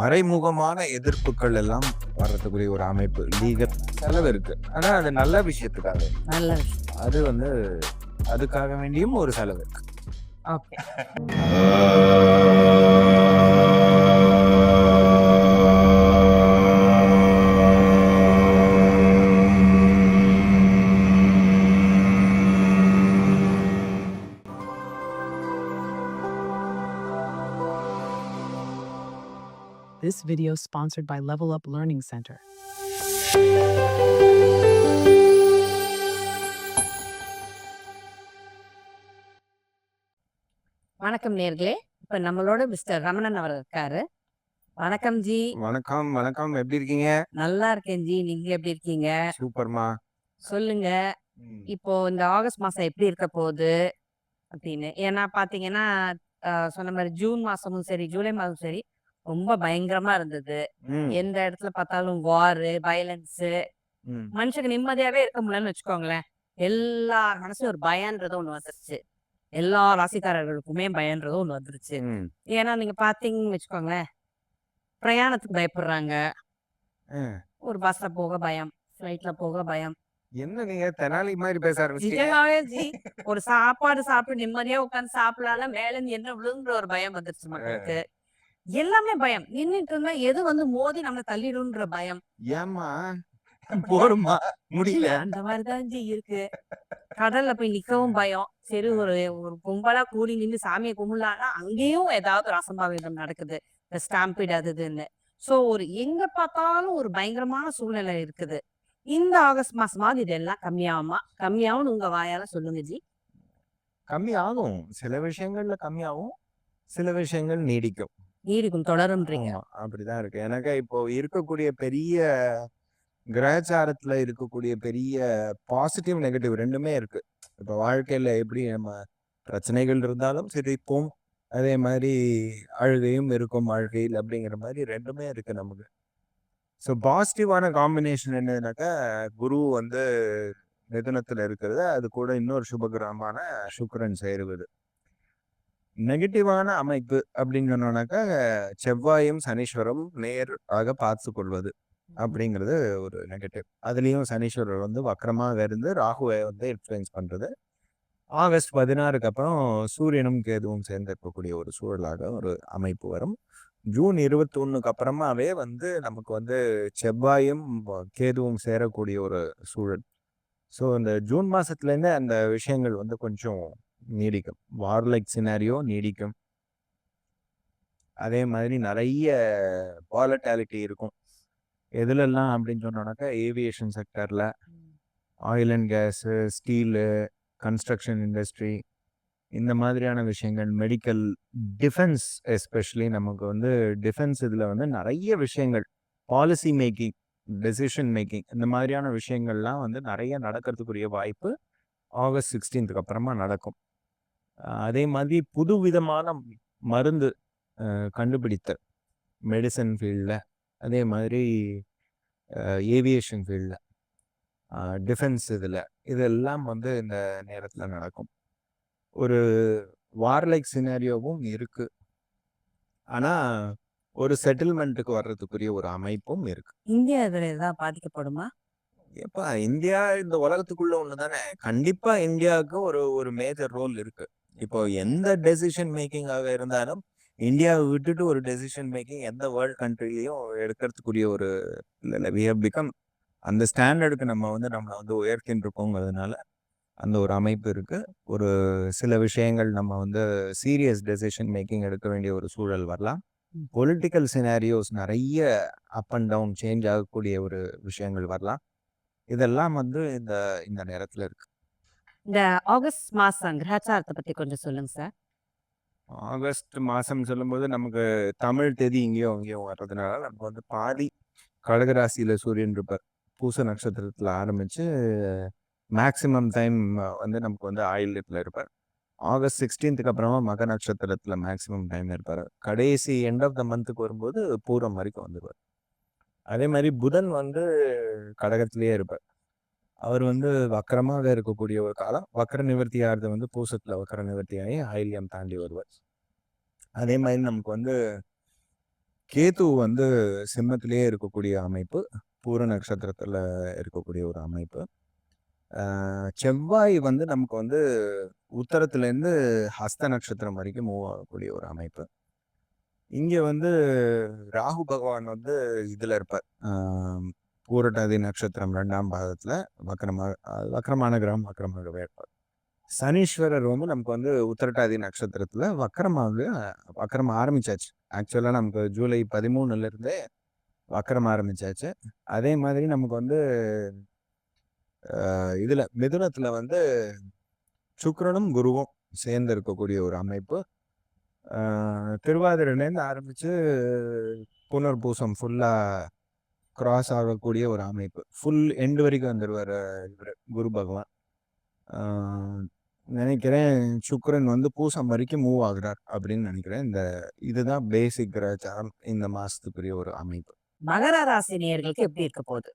மறைமுகமான எதிர்ப்புகள் எல்லாம் வர்றதுக்குரிய ஒரு அமைப்பு லீகல் செலவு இருக்கு. ஆனா அது நல்ல விஷயத்துக்காக. நல்ல விஷயம். அது வந்து அதுக்காக வேண்டியும் ஒரு செலவு இருக்கு. Okay. This video sponsored by Level Up Learning Center. வணக்கம் நேர்களே. இப்ப நம்மளோட மிஸ்டர் ரமணன் அவர் இருக்காரு. வணக்கம் ஜி. வணக்கம் வணக்கம். எப்படி இருக்கீங்க? நல்லா இருக்கேன் ஜி. நீங்க எப்படி இருக்கீங்க? சூப்பர்மா. சொல்லுங்க. இப்போ இந்த ஆகஸ்ட் மாசம் எப்படி இருக்க போகுது? அப்படின்னு. ஏன்னா பாத்தீங்கன்னா ஆஹ் சொன்ன மாதிரி ஜூன் மாசமும் சரி ஜூலை மாசமும் சரி ரொம்ப பயங்கரமா இருந்தது. எந்த இடத்துல பார்த்தாலும் வாரு வயலன்ஸ் ம், மனுஷங்க நிம்மதியாவே இருக்க முடியலன்னு வச்சுக்கோங்களேன். எல்லா மனசும் ஒரு பயன்றது ஒண்ணு வந்துருச்சு. எல்லா ராசிக்காரர்களுக்குமே பயன்றது ஒண்ணு வந்துருச்சு. ஏன்னா நீங்க பாத்தீங்கன்னு வச்சுக்கோங்களேன். பிரயாணத்துக்கு பயப்படுறாங்க. ஒரு பஸ்ல போக பயம் ஃபிளைட்ல போக பயம். என்ன நீங்க தெனாலி மாதிரி பேச ஆரம்பிச்சீங்க ஒரு சாப்பாடு சாப்பிட்டு நிம்மதியா உட்கார்ந்து சாப்பிடலாம் மேல இருந்து என்ன விழுங்குற ஒரு பயம் வந்துருச்சு மக்களுக்கு. எல்லாமே பயம். நின்னுட்டு இருந்தா எது வந்து மோதி நம்மள தள்ளிடும்ன்ற பயம். ஏம்மா? போருமா முடியல. அந்த மாதிரிதான் ஜி இருக்கு. கடல்ல போய் நிக்கவும் பயம். சரி ஒரு ஒரு கும்பலா கூடி நின்று சாமியை கும்பிடலாம்னா அங்கேயும் ஏதாவது ஒரு அசம்பாவிதம் நடக்குது. இந்த ஸ்டாம்பிட் அது இதுன்னு. சோ ஒரு எங்க பார்த்தாலும் ஒரு பயங்கரமான சூழ்நிலை இருக்குது. இந்த ஆகஸ்ட் மாசமாவது இதெல்லாம் கம்மியாகுமா? கம்மியாகும்னு உங்க வாயால சொல்லுங்க ஜி கம்மி ஆகும் சில விஷயங்கள்ல கம்மியாகும். சில விஷயங்கள் நீடிக்கும். நீடிக்கும் தொடரும்ன்றீங்க. ஆமா, அப்படிதான் இருக்கு. எனக்கு இப்போ இருக்கக்கூடிய பெரிய கிரகச்சாரத்துல இருக்கக்கூடிய பெரிய பாசிட்டிவ் நெகட்டிவ் ரெண்டுமே இருக்கு. இப்போ வாழ்க்கையில எப்படி நம்ம பிரச்சனைகள் இருந்தாலும் சிரிப்போம் அதே மாதிரி அழுகையும் இருக்கும் வாழ்க்கையில் அப்படிங்கிற மாதிரி ரெண்டுமே இருக்கு நமக்கு. ஸோ பாசிட்டிவான காம்பினேஷன் என்னதுனாக்கா குரு வந்து மிதுனத்துல இருக்கிறது. அது கூட இன்னொரு சுபகிரகமான சுக்கிரன் சேருவது. நெகட்டிவான அமைப்பு அப்படின்னு சொன்னோம்னாக்கா செவ்வாயும் சனீஸ்வரம் நேர் ஆக பார்த்து கொள்வது அப்படிங்கிறது ஒரு நெகட்டிவ். அதுலேயும் சனீஸ்வரர் வந்து வக்கரமாக இருந்து ராகுவை வந்து இன்ஃப்ளூயன்ஸ் பண்ணுறது ஆகஸ்ட் பதினாறுக்கு அப்புறம் சூரியனும் கேதுவும் சேர்ந்து இருக்கக்கூடிய ஒரு சூழலாக ஒரு அமைப்பு வரும். ஜூன் இருபத்தி ஒன்றுக்கு அப்புறமாவே வந்து நமக்கு வந்து செவ்வாயும் கேதுவும் சேரக்கூடிய ஒரு சூழல். ஸோ இந்த ஜூன் மாசத்துலேருந்து அந்த விஷயங்கள் வந்து கொஞ்சம் நீடிக்கும். வார்லைக் சினாரியோ நீடிக்கும். அதே மாதிரி நிறைய வாலட்டாலிட்டி இருக்கும். எதுலெல்லாம் அப்படின்னு சொன்னோம்னாக்கா aviation செக்டரில் oil and gas steel construction industry இந்த மாதிரியான விஷயங்கள் மெடிக்கல் டிஃபென்ஸ் எஸ்பெஷலி நமக்கு வந்து டிஃபென்ஸ் இதில் வந்து நிறைய விஷயங்கள் பாலிசி மேக்கிங் டெசிஷன் மேக்கிங் இந்த மாதிரியான விஷயங்கள்லாம் வந்து நிறைய நடக்கிறதுக்குரிய வாய்ப்பு ஆகஸ்ட் சிக்ஸ்டீன்த்துக்கு அப்புறமா நடக்கும். அதே மாதிரி புது விதமான மருந்து அஹ் கண்டுபிடித்தல். மெடிசன் ஃபீல்டில் அதே மாதிரி ஏவியேஷன் ஃபீல்டில் டிஃபென்ஸ் இதில் இதெல்லாம் வந்து இந்த நேரத்தில் நடக்கும். ஒரு வார்லைக் சினாரியோவும் இருக்கு. ஆனால் ஒரு செட்டில்மெண்ட்டுக்கு வர்றதுக்குரிய ஒரு அமைப்பும் இருக்கு. இந்தியா இதுல ஏதாவது பாதிக்கப்படுமா? எப்பா இந்தியா இந்த உலகத்துக்குள்ள ஒண்ணு தானே கண்டிப்பா இந்தியாவுக்கு ஒரு ஒரு மேஜர் ரோல் இருக்கு. இப்போ எந்த டெசிஷன் மேக்கிங்காக இருந்தாலும் இந்தியாவை விட்டுட்டு ஒரு டெசிஷன் மேக்கிங் எந்த வேர்ல்ட் கண்ட்ரிலையும் எடுக்கிறதுக்குரிய ஒரு இல்லை வி ஹவ் பிகம் அந்த ஸ்டாண்டர்டுக்கு நம்ம வந்து நம்மளை வந்து உயர்த்தின்னு இருக்கோங்கிறதுனால அந்த ஒரு அமைப்பு இருக்கு. ஒரு சில விஷயங்கள் நம்ம வந்து சீரியஸ் டெசிஷன் மேக்கிங் எடுக்க வேண்டிய ஒரு சூழல் வரலாம். பொலிட்டிக்கல் சினாரியோஸ் நிறைய அப் அண்ட் டவுன் சேஞ்ச் ஆகக்கூடிய ஒரு விஷயங்கள் வரலாம். இதெல்லாம் வந்து இந்த இந்த நேரத்துல இருக்கு. இந்த ஆகஸ்ட் மாசம் கிரகச்சாரத்தை பத்தி கொஞ்சம் சொல்லுங்க சார். ஆகஸ்ட் மாசம் சொல்லும்போது நமக்கு தமிழ் தேதி இங்கேயும் அங்கேயும் வர்றதுனால நமக்கு வந்து பாதி கடகராசியில சூரியன் இருப்பார். பூச நட்சத்திரத்துல ஆரம்பிச்சு மேக்சிமம் டைம் வந்து நமக்கு வந்து ஆயில்யத்துல இருப்பார். ஆகஸ்ட் சிக்ஸ்டீன்த்துக்கு அப்புறமா மக நட்சத்திரத்துல மேக்சிமம் டைம் இருப்பார். கடைசி எண்ட் ஆஃப் த மந்த்துக்கு வரும்போது பூரம் வரைக்கும் வந்துருவார். அதே மாதிரி புதன் வந்து கடகத்திலேயே இருப்பார். அவர் வந்து வக்கரமாக இருக்கக்கூடிய ஒரு காலம். வக்கர நிவர்த்தி ஆகிறது வந்து பூசத்துல வக்கர நிவர்த்தி ஆகி ஆயில்யம் தாண்டி வருவார். அதே மாதிரி நமக்கு வந்து கேது வந்து சிம்மத்திலேயே இருக்கக்கூடிய அமைப்பு பூர நட்சத்திரத்துல இருக்கக்கூடிய ஒரு அமைப்பு. செவ்வாய் வந்து நமக்கு வந்து உத்தரத்துல இருந்து ஹஸ்த நட்சத்திரம் வரைக்கும் மூவ் ஆகக்கூடிய ஒரு அமைப்பு. இங்க வந்து ராகு பகவான் வந்து இதுல இருப்பார். பூரட்டாதி நட்சத்திரம் ரெண்டாம் பாதத்தில் வக்கரமா அஹ் வக்கரமான கிரகம் வக்கரமாகவே இருப்பார் சனீஸ்வரர் வந்து நமக்கு வந்து உத்திரட்டாதி நட்சத்திரத்தில் வக்கரமாக வக்கரம் ஆரம்பிச்சாச்சு. ஆக்சுவலாக நமக்கு ஜூலை பதிமூணுலேருந்தே வக்கரம் ஆரம்பிச்சாச்சு. அதே மாதிரி நமக்கு வந்து இதில் மிதுனத்தில் வந்து சுக்கரனும் குருவும் சேர்ந்து இருக்கக்கூடிய ஒரு அமைப்பு. ஆஹ் திருவாதிரையிலேருந்து ஆரம்பிச்சு புனர்பூசம் ஃபுல்லாக கிராஸ் ஆகக்கூடிய ஒரு அமைப்பு. ஃபுல் எண்டு வரைக்கும் வந்துருவார் இவர் குரு பகவான். நினைக்கிறேன் சுக்கிரன் வந்து பூசம் வரைக்கும் மூவ் ஆகுறார் அப்படின்னு நினைக்கிறேன். இந்த இதுதான் பேசிக் கிரகச்சாரம் இந்த மாசத்துக்குரிய ஒரு அமைப்பு. மகர ராசி நேயர்களுக்கு எப்படி இருக்க போகுது?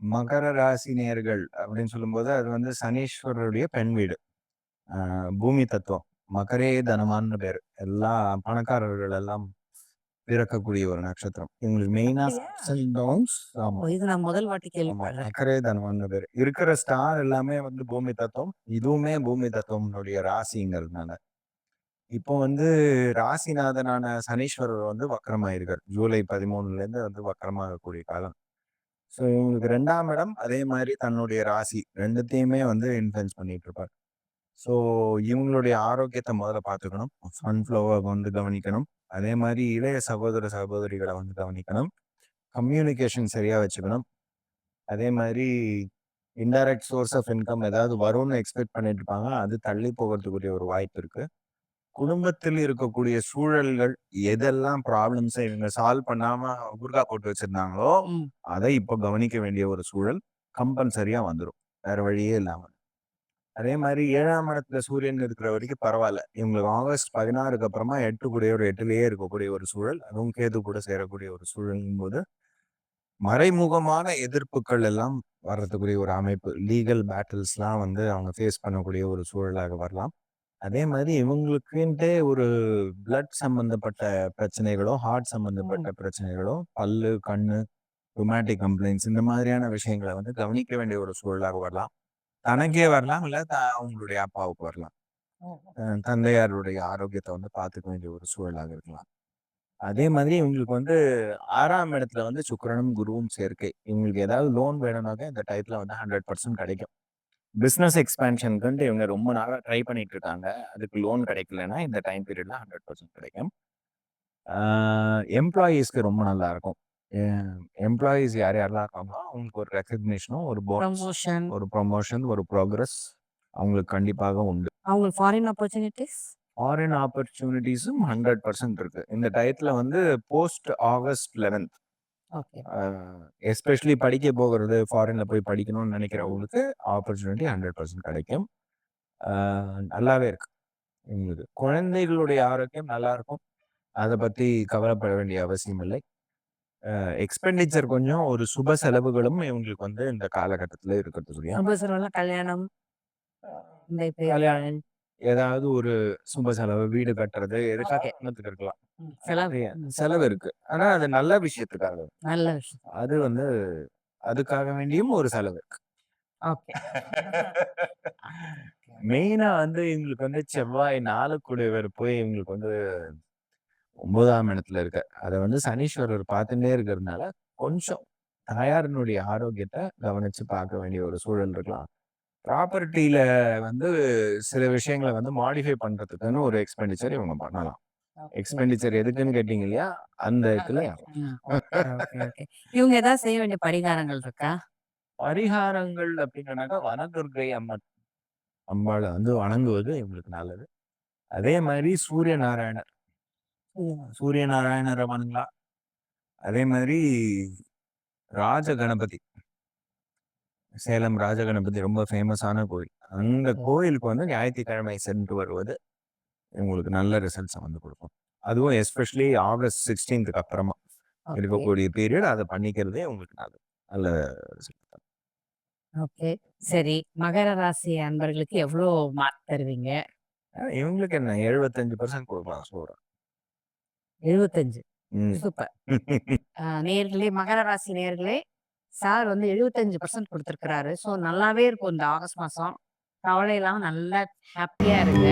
மகர ராசி நேர்கள் அப்படின்னு சொல்லும்போது அது வந்து சனீஸ்வரருடைய பெண் வீடு. பூமி தத்துவம். மகரே தனமான்னு பேர். எல்லா பணக்காரர்கள் எல்லாம் பிறக்கக்கூடிய ஒரு நட்சத்திரம். இவங்களுக்கு மெயினா ஆமா. ஓ, இது நான் முதல் வாட்டி தனமான்னு பேர். இருக்கிற ஸ்டார் எல்லாமே வந்து பூமி தத்துவம். இதுவுமே பூமி தத்துவம்னுடைய ராசிங்கிறதுனால. இப்போ வந்து ராசிநாதனான சனீஸ்வரர் வந்து வக்கரமாயிருக்கார். ஜூலை பதிமூணுல இருந்து வந்து வக்கரமாகக்கூடிய காலம். ஸோ இவங்களுக்கு ரெண்டாம் இடம் அதே மாதிரி தன்னுடைய ராசி ரெண்டுத்தையுமே வந்து இன்ஃப்ளூயன்ஸ் பண்ணிட்டு இருப்பார் ஸோ இவங்களுடைய ஆரோக்கியத்தை முதல்ல பார்த்துக்கணும். சன்ஃப்ளவர் வந்து கவனிக்கணும். அதே மாதிரி இளைய சகோதர சகோதரிகளை வந்து கவனிக்கணும். கம்யூனிகேஷன் சரியா வச்சுக்கணும். அதே மாதிரி இன்டைரக்ட் சோர்ஸ் ஆஃப் இன்கம் ஏதாவது வரும்னு எக்ஸ்பெக்ட் பண்ணிட்டு இருப்பாங்க. அது தள்ளி போகிறதுக்குரிய ஒரு வாய்ப்பு இருக்கு. குடும்பத்தில் இருக்கக்கூடிய சூழல்கள் எதெல்லாம் ப்ராப்ளம்ஸை இவங்க சால்வ் பண்ணாம ஊர்கா போட்டு வச்சிருந்தாங்களோ. அதை இப்போ கவனிக்க வேண்டிய ஒரு சூழல் கம்பல்சரியா வந்துடும் வேற வழியே இல்லாம. அதே மாதிரி ஏழாம் இடத்துல சூரியன் இருக்கிற வரைக்கும் பரவாயில்ல. இவங்களுக்கு ஆகஸ்ட் பதினாறுக்கு அப்புறமா எட்டு கூடிய ஒரு எட்டுலயே இருக்கக்கூடிய ஒரு சூழல் அதுவும் கேது கூட சேரக்கூடிய ஒரு சூழலும் போது மறைமுகமான எதிர்ப்புகள் எல்லாம் வர்றதுக்குரிய ஒரு அமைப்பு. லீகல் பேட்டில்ஸ்லாம் வந்து அவங்க ஃபேஸ் பண்ணக்கூடிய ஒரு சூழலாக வரலாம். அதே மாதிரி இவங்களுக்குன்ட்டே ஒரு பிளட் சம்பந்தப்பட்ட பிரச்சனைகளோ ஹார்ட் சம்பந்தப்பட்ட பிரச்சனைகளோ பல்லு கண்ணு ரொமாட்டிக் கம்ப்ளைண்ட்ஸ் இந்த மாதிரியான விஷயங்களை வந்து கவனிக்க வேண்டிய ஒரு சூழலாக வரலாம். தனக்கே வரலாம் இல்ல த- அவங்களுடைய அப்பாவுக்கு வரலாம். அஹ் தந்தையாருடைய ஆரோக்கியத்தை வந்து பார்த்துக்க வேண்டிய ஒரு சூழலாக இருக்கலாம். அதே மாதிரி இவங்களுக்கு வந்து ஆறாம் இடத்துல வந்து சுக்கிரனும் குருவும் சேர்க்கை. இவங்களுக்கு ஏதாவது லோன் வேணும்னாக்க இந்த டயத்துல வந்து ஹண்ட்ரட் பர்சன்ட் கிடைக்கும். பிஸ்னஸ் எக்ஸ்பேன்ஷனுக்குன்ட்டு இவங்க ரொம்ப நாளாக ட்ரை பண்ணிட்டு இருக்காங்க. அதுக்கு லோன் கிடைக்கலன்னா இந்த டைம் பீரியட்ல ஹண்ட்ரட் பர்சன்ட் கிடைக்கும். எம்ப்ளாயீஸ்க்கு ரொம்ப நல்லா இருக்கும் எம்ப்ளாயீஸ் யார் யாரெல்லாம் இருக்காங்களோ அவங்களுக்கு ஒரு ரெக்கக்னிஷனும் ஒரு ப்ரமோஷன் ஒரு ப்ரொமோஷன் ஒரு ப்ரோக்ரஸ் அவங்களுக்கு கண்டிப்பாக உண்டு. அவங்களுக்கு ஃபாரின் ஆப்பர்ச்சுனிட்டிஸ் ஃபாரின் ஆப்பர்ச்சுனிட்டிஸும் ஹண்ட்ரட் பர்சன்ட் இருக்கு. இந்த டயத்துல வந்து போஸ்ட் ஆகஸ்ட் லெவன்த் எஸ்பெஷலி படிக்க போகிறது ஃபாரின்ல போய் படிக்கணும்னு நினைக்கிறவங்களுக்கு ஆப்பர்ச்சுனிட்டி ஹண்ட்ரட் பர்சன்ட் கிடைக்கும். நல்லாவே இருக்கு. உங்களுக்கு குழந்தைகளுடைய ஆரோக்கியம் நல்லா இருக்கும். அதை பத்தி கவலைப்பட வேண்டிய அவசியம் இல்லை. எக்ஸ்பெண்டிச்சர் கொஞ்சம் ஒரு சுப செலவுகளும் இவங்களுக்கு வந்து இந்த காலகட்டத்துல ரொம்ப சொல்லலாம் கல்யாணம் இந்த இப்ப கல்யாணம் ஏதாவது ஒரு சுப செலவு வீடு கட்டுறது எதுக்காக Okay. பணத்துக்கு இருக்கலாம். செலவு இருக்கு. ஆனா அது நல்ல விஷயத்துக்காக. நல்ல விஷயம். அது வந்து அதுக்காக வேண்டியும் ஒரு செலவு இருக்கு. ஓகே. மெயினா வந்து இவங்களுக்கு வந்து செவ்வாய் நாளுக்குடையவர் போய் இவங்களுக்கு வந்து ஒன்பதாம் இடத்துல இருக்க. அதை வந்து சனீஸ்வரர் பார்த்துட்டே இருக்கிறதுனால கொஞ்சம் தாயாரினுடைய ஆரோக்கியத்தை கவனிச்சு பார்க்க வேண்டிய ஒரு சூழல் இருக்கலாம். ப்ராப்பர்ட்டியில வந்து சில விஷயங்களை வந்து மாடிஃபை பண்றதுக்குன்னு ஒரு எக்ஸ்பெண்டிச்சர் இவங்க பண்ணலாம். எக்ஸ்பெண்டிச்சர் எதுக்குன்னு கேட்டீங்க இல்லையா? அந்த இதுல இவங்க ஏதாவது செய்ய வேண்டிய பரிகாரங்கள் இருக்கா? பரிகாரங்கள் அப்படின்னாக்கா வனதுர்கை அம்மன். அம்பாளை வந்து வணங்குவது இவங்களுக்கு நல்லது. அதே மாதிரி சூரிய நாராயணர் சூரிய நாராயணரை வணங்கலாம் அதே மாதிரி ராஜ கணபதி சேலம் ராஜ கணபதி ரொம்ப ஃபேமஸான கோயில். அந்த கோயிலுக்கு வந்து ஞாயிற்றுக்கிழமை சென்று வருவது உங்களுக்கு நல்ல ரிசல்ட்ஸ் வந்து கொடுக்கும். அதுவும் எஸ்பெஷலி ஆகஸ்ட் சிக்ஸ்டீன்த்துக்கு அப்புறமா. இருக்கக்கூடிய பீரியட் அதை பண்ணிக்கிறதே உங்களுக்கு நல்ல நல்ல ரிசல்ட் ஓகே. சரி. மகர ராசி அன்பர்களுக்கு எவ்வளவு மார்க் தருவீங்க? இவங்களுக்கு என்ன எழுபத்தஞ்சு பர்சன்ட் கொடுக்கலாம் சொல்றேன் எழுபத்தஞ்சு. சூப்பர். அ நேயர்களே, மகர ராசி நேயர்களே, சார் வந்து 75% குடுத்திருக்கிறாரு. ஸோ நல்லாவே இருக்கும் இந்த ஆகஸ்ட் மாசம். கவலை இல்லாம நல்லா ஹேப்பியா இருங்க.